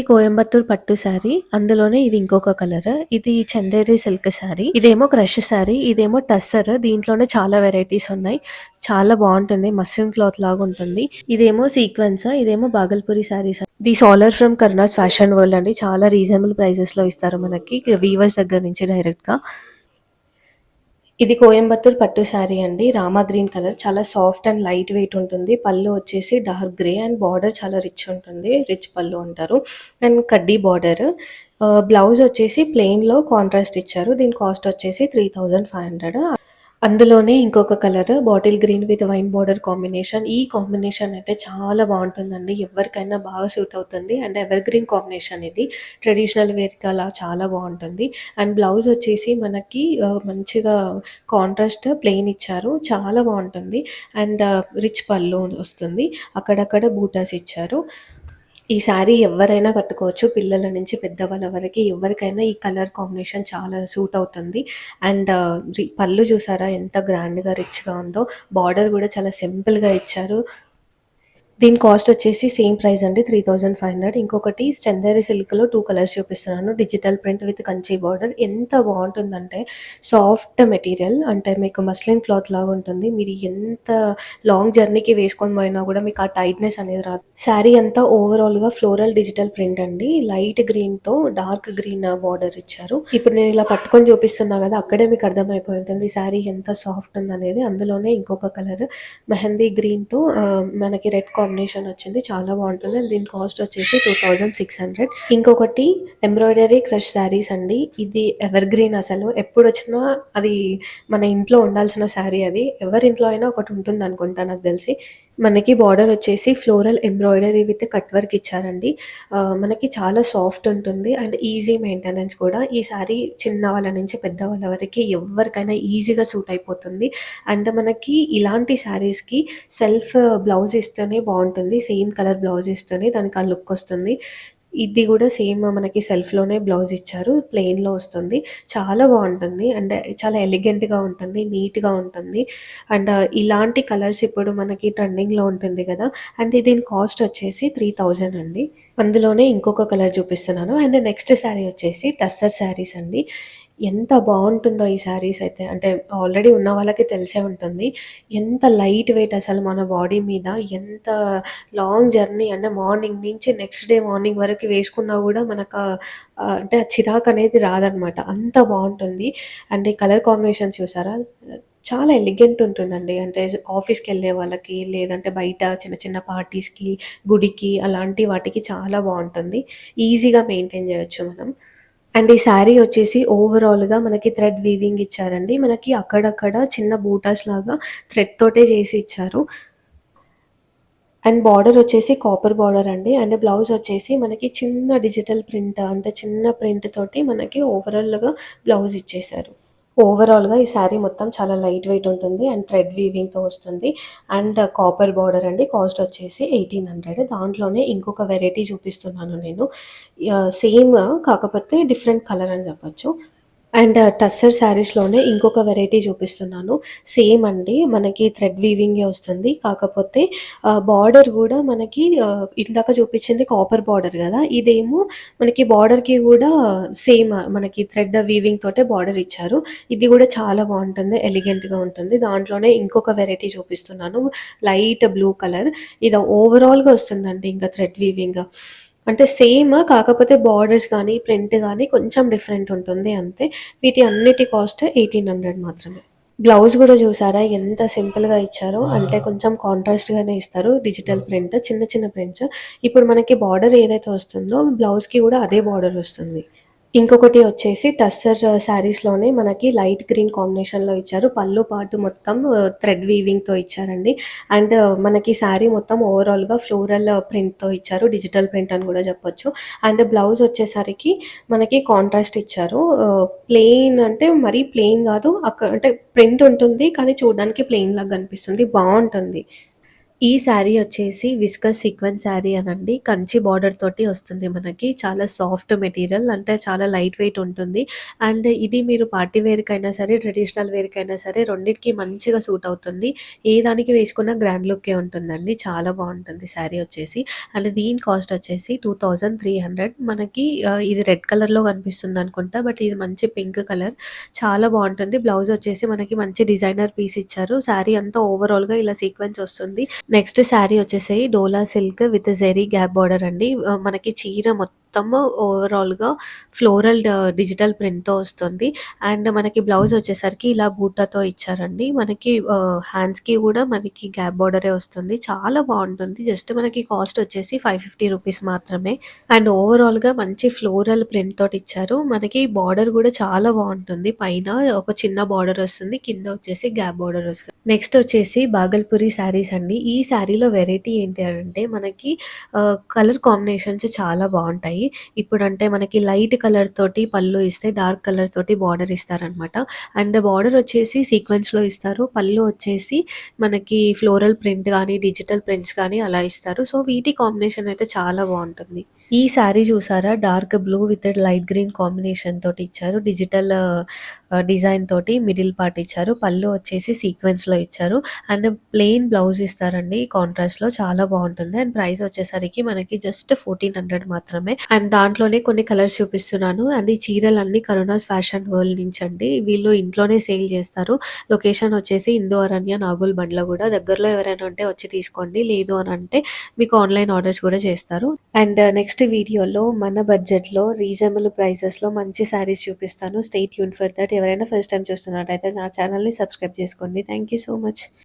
ఈ కోయంబత్తూర్ పట్టు శారీ. అందులోనే ఇది ఇంకొక కలర్. ఇది చందేరి సిల్క్ శారీ. ఇదేమో క్రష్ శారీ. ఇదేమో టస్సర్. దీంట్లోనే చాలా వెరైటీస్ ఉన్నాయి. చాలా బాగుంటుంది. మస్లిన్ క్లాత్ లాగా ఉంటుంది. ఇదేమో సీక్వెన్స్. ఇదేమో Bhagalpuri saris. The solar from కర్ణాస్ fashion world అండి. చాలా రీజనబుల్ ప్రైసెస్లో ఇస్తారు మనకి. వీవర్స్ దగ్గర నుంచి డైరెక్ట్గా ఇది కోయంబత్తూర్ పట్టు శారీ అండి. Rama green colour. చాలా సాఫ్ట్ అండ్ లైట్ వెయిట్ ఉంటుంది. పళ్ళు వచ్చేసి డార్క్ గ్రే అండ్ బార్డర్ చాలా రిచ్ ఉంటుంది. రిచ్ పళ్ళు అంటారు. అండ్ కడ్డీ బార్డర్. బ్లౌజ్ వచ్చేసి ప్లెయిన్లో కాంట్రాస్ట్ ఇచ్చారు. దీని కాస్ట్ వచ్చేసి త్రీ థౌజండ్ ఫైవ్ హండ్రెడ్. అందులోనే ఇంకొక colour bottle green with wine border combination. ఈ కాంబినేషన్ అయితే చాలా బాగుంటుందండి. ఎవరికైనా బాగా సూట్ అవుతుంది. అండ్ ఎవర్ గ్రీన్ కాంబినేషన్ ఇది. ట్రెడిషనల్ వేర్కి అలా చాలా బాగుంటుంది. అండ్ బ్లౌజ్ వచ్చేసి మనకి మంచిగా కాంట్రాస్ట్ ప్లెయిన్ ఇచ్చారు. చాలా బాగుంటుంది. అండ్ రిచ్ పళ్ళు వస్తుంది. అక్కడక్కడ బూటాస్ ఇచ్చారు. ఈ శారీ ఎవరైనా కట్టుకోవచ్చు. పిల్లల నుంచి పెద్దవాళ్ళ వరకు ఎవరికైనా ఈ కలర్ కాంబినేషన్ చాలా సూట్ అవుతుంది. అండ్ పళ్ళు చూసారా ఎంత గ్రాండ్గా రిచ్గా ఉందో. బార్డర్ కూడా చాలా సింపుల్గా ఇచ్చారు. దీని కాస్ట్ వచ్చేసి సేమ్ ప్రైస్ అండి త్రీ థౌజండ్ ఫైవ్ హండ్రెడ్. ఇంకొకటి చందేరి సిల్క్లో టూ కలర్స్ చూపిస్తున్నాను. Digital print with Kanchi border. ఎంత బాగుంటుందంటే సాఫ్ట్ మెటీరియల్. అంటే మీకు మస్లిన్ క్లాత్ లాగా ఉంటుంది. మీరు ఎంత లాంగ్ జర్నీకి వేసుకొని పోయినా కూడా మీకు ఆ టైట్నెస్ అనేది రాదు. శారీ అంతా ఓవరాల్గా ఫ్లోరల్ డిజిటల్ ప్రింట్ అండి. లైట్ గ్రీన్తో డార్క్ గ్రీన్ బార్డర్ ఇచ్చారు. ఇప్పుడు నేను ఇలా పట్టుకొని చూపిస్తున్నా కదా అక్కడే మీకు అర్థమైపోయి ఉంటుంది శారీ ఎంత సాఫ్ట్ ఉందనేది. అందులోనే ఇంకొక కలర్ మెహందీ గ్రీన్తో మనకి రెడ్ కాంబినేషన్ వచ్చింది చాలా బాగుంటుంది. అండ్ దీని కాస్ట్ వచ్చేసి టూ థౌజండ్ సిక్స్ హండ్రెడ్ ఇంకొకటి ఎంబ్రాయిడరీ క్రష్ శారీస్ అండి. ఇది ఎవర్ గ్రీన్ అసలు. ఎప్పుడు వచ్చినా అది మన ఇంట్లో ఉండాల్సిన శారీ అది. ఎవరి ఇంట్లో అయినా ఒకటి ఉంటుంది అనుకుంటా నాకు తెలిసి. మనకి బార్డర్ వచ్చేసి floral embroidery with cut work ఇచ్చారండి. మనకి చాలా సాఫ్ట్ ఉంటుంది అండ్ ఈజీ మెయింటెనెన్స్ కూడా. ఈ శారీ చిన్న వాళ్ళ నుంచి పెద్ద వాళ్ళ వరకు ఎవరికైనా ఈజీగా సూట్ అయిపోతుంది. అండ్ మనకి ఇలాంటి శారీస్కి సెల్ఫ్ బ్లౌజ్ ఇస్తేనే బాగుంటుంది. సేమ్ కలర్ బ్లౌజ్ ఇస్తేనే దానికి ఆ లుక్ వస్తుంది. ఇది కూడా సేమ్ మనకి సెల్ఫ్లోనే బ్లౌజ్ ఇచ్చారు. ప్లెయిన్లో వస్తుంది. చాలా బాగుంటుంది. అండ్ చాలా ఎలిగెంట్గా ఉంటుంది. నీట్గా ఉంటుంది. అండ్ ఇలాంటి కలర్స్ ఇప్పుడు మనకి ట్రెండింగ్లో ఉంటుంది కదా. అండ్ దీని కాస్ట్ వచ్చేసి త్రీ థౌజండ్ అండి. అందులోనే ఇంకొక కలర్ చూపిస్తున్నాను. అండ్ నెక్స్ట్ శారీ వచ్చేసి టస్సర్ శారీస్ అండి. ఎంత బాగుంటుందో ఈ శారీస్ అయితే. అంటే ఆల్రెడీ ఉన్న వాళ్ళకి తెలిసే ఉంటుంది. ఎంత లైట్ వెయిట్ అసలు మన బాడీ మీద ఎంత లాంగ్ జర్నీ అంటే మార్నింగ్ నుంచి నెక్స్ట్ డే మార్నింగ్ వరకు వేసుకున్నా కూడా మనకు అంటే ఆ చిరాకు అనేది రాదనమాట. అంత బాగుంటుంది. అండ్ కలర్ కాంబినేషన్స్ చూసారా? చాలా ఎలిగెంట్ ఉంటుందండి. అంటే ఆఫీస్కి వెళ్ళే వాళ్ళకి లేదంటే బయట చిన్న చిన్న పార్టీస్కి గుడికి అలాంటి వాటికి చాలా బాగుంటుంది. ఈజీగా మెయింటైన్ చేయొచ్చు మనం. అండ్ ఈ శారీ వచ్చేసి ఓవరాల్గా మనకి థ్రెడ్ వీవింగ్ ఇచ్చారండి. మనకి అక్కడక్కడ చిన్న బూటాస్ లాగా థ్రెడ్ తోటే చేసి ఇచ్చారు. అండ్ బార్డర్ వచ్చేసి కాపర్ బార్డర్ అండి. అండ్ బ్లౌజ్ వచ్చేసి మనకి చిన్న డిజిటల్ ప్రింట్ అంటే చిన్న ప్రింట్ తోటి మనకి ఓవరాల్గా బ్లౌజ్ ఇచ్చేసారు ఓవరాల్గా ఈ శారీ మొత్తం చాలా లైట్ వెయిట్ ఉంటుంది అండ్ థ్రెడ్ వీవింగ్తో వస్తుంది. అండ్ కాపర్ బార్డర్ అండి. కాస్ట్ వచ్చేసి ఎయిటీన్ హండ్రెడ్ దాంట్లోనే ఇంకొక వెరైటీ చూపిస్తున్నాను నేను. Uh, సేమ్ కాకపోతే డిఫరెంట్ కలర్ అని చెప్పచ్చు. అండ్ టస్సర్ శారీస్లోనే ఇంకొక వెరైటీ చూపిస్తున్నాను. సేమ్ అండి. మనకి థ్రెడ్ వీవింగే వస్తుంది. కాకపోతే బార్డర్ కూడా మనకి ఇందాక చూపించింది కాపర్ బార్డర్ కదా. ఇదేమో మనకి బార్డర్కి కూడా సేమ్ మనకి థ్రెడ్ వీవింగ్ తోటే బార్డర్ ఇచ్చారు. ఇది కూడా చాలా బాగుంటుంది. ఎలిగెంట్గా ఉంటుంది. దాంట్లోనే ఇంకొక వెరైటీ చూపిస్తున్నాను. లైట్ బ్లూ కలర్ ఇది ఓవరాల్గా వస్తుందండి ఇంకా థ్రెడ్ వీవింగ్ అంటే సేమ్ కాకపోతే బార్డర్స్ కానీ ప్రింట్ కానీ కొంచెం డిఫరెంట్ ఉంటుంది అంతే. వీటి అన్నిటి కాస్ట్ ఎయిటీన్ హండ్రెడ్ మాత్రమే. బ్లౌజ్ కూడా చూసారా? ఎంత సింపుల్గా ఇచ్చారో. అంటే కొంచెం కాంట్రాస్ట్గానే ఇస్తారు. డిజిటల్ ప్రింట్ చిన్న చిన్న ప్రింట్స్ ఇప్పుడు మనకి బార్డర్ ఏదైతే వస్తుందో బ్లౌజ్కి కూడా అదే బార్డర్ వస్తుంది. ఇంకొకటి వచ్చేసి టస్సర్ శారీస్లోనే మనకి లైట్ గ్రీన్ కాంబినేషన్లో ఇచ్చారు. పళ్ళు పాటు మొత్తం థ్రెడ్ వీవింగ్తో ఇచ్చారండి. అండ్ మనకి శారీ మొత్తం ఓవరాల్గా ఫ్లోరల్ ప్రింట్తో ఇచ్చారు. డిజిటల్ ప్రింట్ అని కూడా చెప్పొచ్చు. అండ్ బ్లౌజ్ వచ్చేసరికి మనకి కాంట్రాస్ట్ ఇచ్చారు. ప్లెయిన్ అంటే మరీ ప్లెయిన్ కాదు. అక్కడ అంటే ప్రింట్ ఉంటుంది కానీ చూడడానికి ప్లెయిన్ లాగా కనిపిస్తుంది. బాగుంటుంది. ఈ శారీ వచ్చేసి విస్కస్ సీక్వెన్స్ శారీ అనండి. కంచి బార్డర్ తోటి వస్తుంది మనకి. చాలా సాఫ్ట్ మెటీరియల్ అంటే చాలా లైట్ వెయిట్ ఉంటుంది. అండ్ ఇది మీరు పార్టీ వేర్కైనా సరే ట్రెడిషనల్ వేర్కైనా అయినా సరే రెండింటికి మంచిగా సూట్ అవుతుంది. ఏ దానికి వేసుకున్న గ్రాండ్ లుక్కే ఉంటుందండి. చాలా బాగుంటుంది శారీ వచ్చేసి. అండ్ దీని కాస్ట్ వచ్చేసి టూ థౌజండ్ త్రీ హండ్రెడ్ మనకి ఇది రెడ్ కలర్లో కనిపిస్తుంది అనుకుంటా. బట్ ఇది మంచి పింక్ కలర్ చాలా బాగుంటుంది. బ్లౌజ్ వచ్చేసి మనకి మంచి డిజైనర్ పీస్ ఇచ్చారు. శారీ అంతా ఓవరాల్గా ఇలా సీక్వెన్స్ వస్తుంది. నెక్స్ట్ శారీ వచ్చేసి dola silk with zari gap border అండి. మనకి చీర మొత్తం ఓవరాల్గా ఫ్లోరల్ డిజిటల్ ప్రింట్తో వస్తుంది. అండ్ మనకి బ్లౌజ్ వచ్చేసరికి ఇలా బూటాతో ఇచ్చారండి. మనకి uh, హ్యాండ్స్కి కూడా మనకి గ్యాప్ బార్డరే వస్తుంది. చాలా బాగుంటుంది. జస్ట్ మనకి కాస్ట్ వచ్చేసి ఫైవ్ ఫిఫ్టీ రూపీస్ మాత్రమే. అండ్ ఓవరాల్గా మంచి ఫ్లోరల్ ప్రింట్ తోటి ఇచ్చారు. మనకి బార్డర్ కూడా చాలా బాగుంటుంది. పైన ఒక చిన్న బార్డర్ వస్తుంది. కింద వచ్చేసి గ్యాప్ బార్డర్ వస్తుంది. నెక్స్ట్ వచ్చేసి బాగల్పూరి శారీస్ అండి. ఈ శారీలో వెరైటీ ఏంటి అంటే మనకి uh, కలర్ కాంబినేషన్స్ చాలా బాగుంటాయి. ఇప్పుడు అంటే మనకి లైట్ కలర్ తోటి పళ్ళు ఇస్తే డార్క్ కలర్ తోటి బార్డర్ ఇస్తారనమాట అండ్ బార్డర్ వచ్చేసి సీక్వెన్స్లో ఇస్తారు. పళ్ళు వచ్చేసి మనకి ఫ్లోరల్ ప్రింట్ కానీ డిజిటల్ ప్రింట్స్ కానీ అలా ఇస్తారు. సో వీటి కాంబినేషన్ అయితే చాలా బాగుంటుంది. ఈ శారీ చూసారా? Dark blue with light green combination తోటి ఇచ్చారు. డిజిటల్ డిజైన్ తోటి మిడిల్ పార్ట్ ఇచ్చారు. పళ్ళు వచ్చేసి సీక్వెన్స్లో ఇచ్చారు. అండ్ ప్లెయిన్ బ్లౌజ్ ఇస్తారండి. కాంట్రాస్ట్లో చాలా బాగుంటుంది. అండ్ ప్రైస్ వచ్చేసరికి మనకి జస్ట్ ఫోర్టీన్ హండ్రెడ్ మాత్రమే. అండ్ దాంట్లోనే కొన్ని కలర్స్ చూపిస్తున్నాను. అండ్ ఈ చీరలు అన్ని కరోనాస్ ఫ్యాషన్ వరల్డ్ నుంచి అండి వీళ్ళు ఇంట్లోనే సేల్ చేస్తారు. లొకేషన్ వచ్చేసి ఇందో అరణ్య నాగుల్ బండ్ల కూడా. దగ్గరలో ఎవరైనా ఉంటే వచ్చి తీసుకోండి. లేదు అని అంటే మీకు ఆన్లైన్ ఆర్డర్స్ కూడా చేస్తారు. అండ్ నెక్స్ట్ వీడియోలో మన బడ్జెట్లో రీజనబుల్ ప్రైసెస్లో మంచి శారీస్ చూపిస్తాను. స్టేట్ యూన్ ఫర్ దట్ ఎవరైనా ఫస్ట్ టైం చూస్తున్నట్టయితే నా ఛానల్ని సబ్స్క్రైబ్ చేసుకోండి. Thank you so much